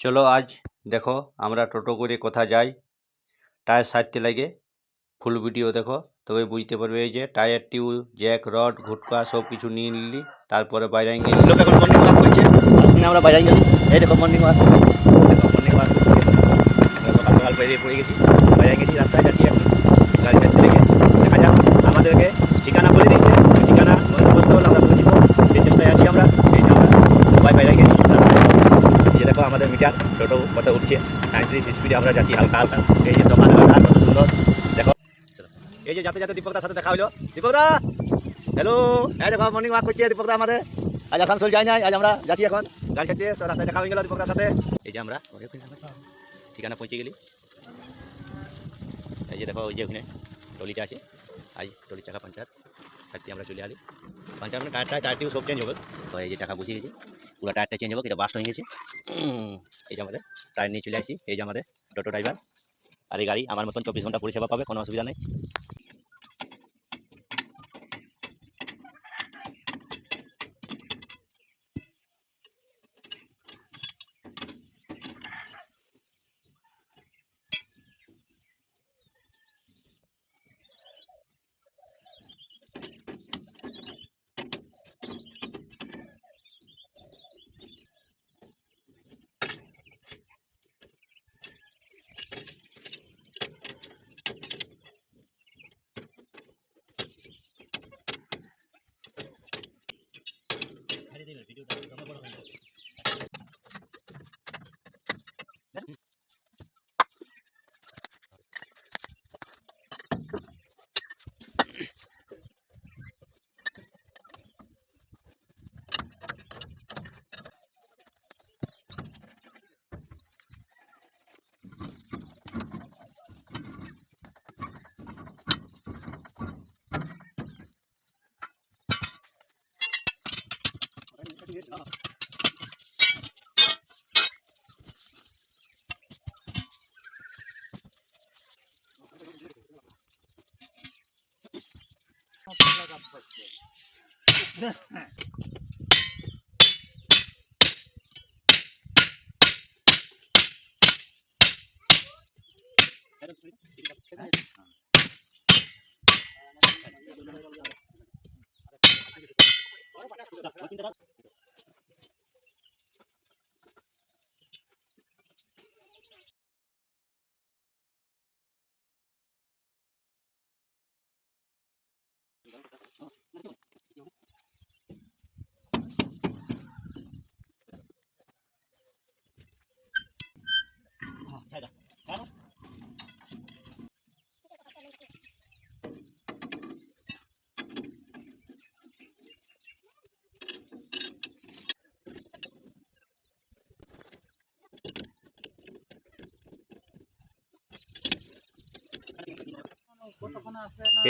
চলো আজ দেখো আমরা টোটো করে কোথা যাই। টায়ার সারতে লাগে। ফুল ভিডিও দেখো। তবে বুঝতে পারবে এই যে টায়ার টিউ জ্যাক, রড ঘুটকা সব কিছু নিয়ে নিলি, তারপরে বাইরে গেলি। লোক এখন মর্নিং ওয়াক করছে। আমরা বাজারে গেছি এই দেখো মর্নিং ওয়াক দেখো মর্নিং ওয়াক সকাল বেরিয়ে পড়ে গেছি। বাজারে গেছি, রাস্তায় যাচ্ছি এখন। গাড়ি ছাড়তে লেগে দেখা যাক আমাদেরকে ঠিকানা বলে দিয়েছে ওই ঠিকানা বসতে হলে আমরা পৌঁছিব সেই চেষ্টায় আছি আমরা এই যে আমরা সবাই বাইরে গেছি রাস্তায় এই যে দেখো আমাদের মিটার, টোটো কত উঠছে। সাঁত্রিশ স্পিডে আমরা যাচ্ছি, হালকা হালকা। এই যে সকাল আর কত সুন্দর। দেখো। এই যে যাতে যাতে দীপকদার সাথে দেখা হলো দীপকদা হ্যালো হ্যাঁ দেখো মর্নিং ওয়াক করছে দীপকদা আমাদের। আজ আসানসোল যাই নাই, আজ আমরা যাচ্ছি এখন। গাড়ি ছাড়তে, তো রাস্তায় দেখা হয়ে গেল দীপকদার সাথে। এই যে আমরা ঠিকানা পৌঁছে গেলি। এই যে দেখো, ওই যে ওখানে টলিটা আছে। আজ টলি চাকা পঞ্চায়েত সাথে আমরা চলে আলি। পঞ্চায়েত মানে টায়ারটা টায়ারটিও সব চেঞ্জ হবে। তো এই যে টাকা বুঝে গেছে পুরো টায়ারটা চেঞ্জ হব এটা বাস্ট হয়ে গেছে। এই যে আমাদের টায়ার নিয়ে চলে আসি, এই যে আমাদের টোটো ড্রাইভার আর এই গাড়ি আমার মতন চব্বিশ ঘণ্টা পরিষেবা পাবে, কোনো অসুবিধা নেই। Gracias.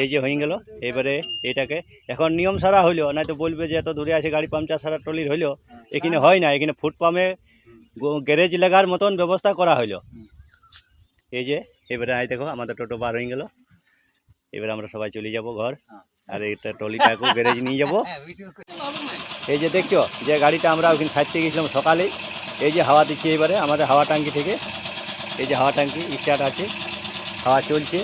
এই যে হয়ে গেল, এবারে এটাকে। এখন নিয়ম সারা হইল নাই তো বলবে যে এত দূরে আছে গাড়ি পাংচার সারা টলির হইল। এখানে হয় না, এখানে ফুট পাম্পে গ্যারেজ লাগার মতন ব্যবস্থা করা হইল। এই যে, এবারে আই দেখো, আমাদের টোটো বার হয়ে গেল। এবারে আমরা সবাই চলে যাব ঘর। আর এইটা টলিটাকেও গ্যারেজ নিয়ে যাব। এই যে দেখছ, যে গাড়িটা আমরা ওখানে থেকে গেছিলাম সকালে এই যে হাওয়া দিচ্ছে এবারে, আমাদের হাওয়া ট্যাঙ্কি থেকে। এই যে হাওয়া ট্যাঙ্কি, স্টার্ট আছে। হাওয়া চলছে।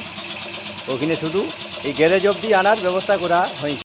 ওখানে শুধু এই গ্যারেজ অবধি আনার ব্যবস্থা করা হয়েছে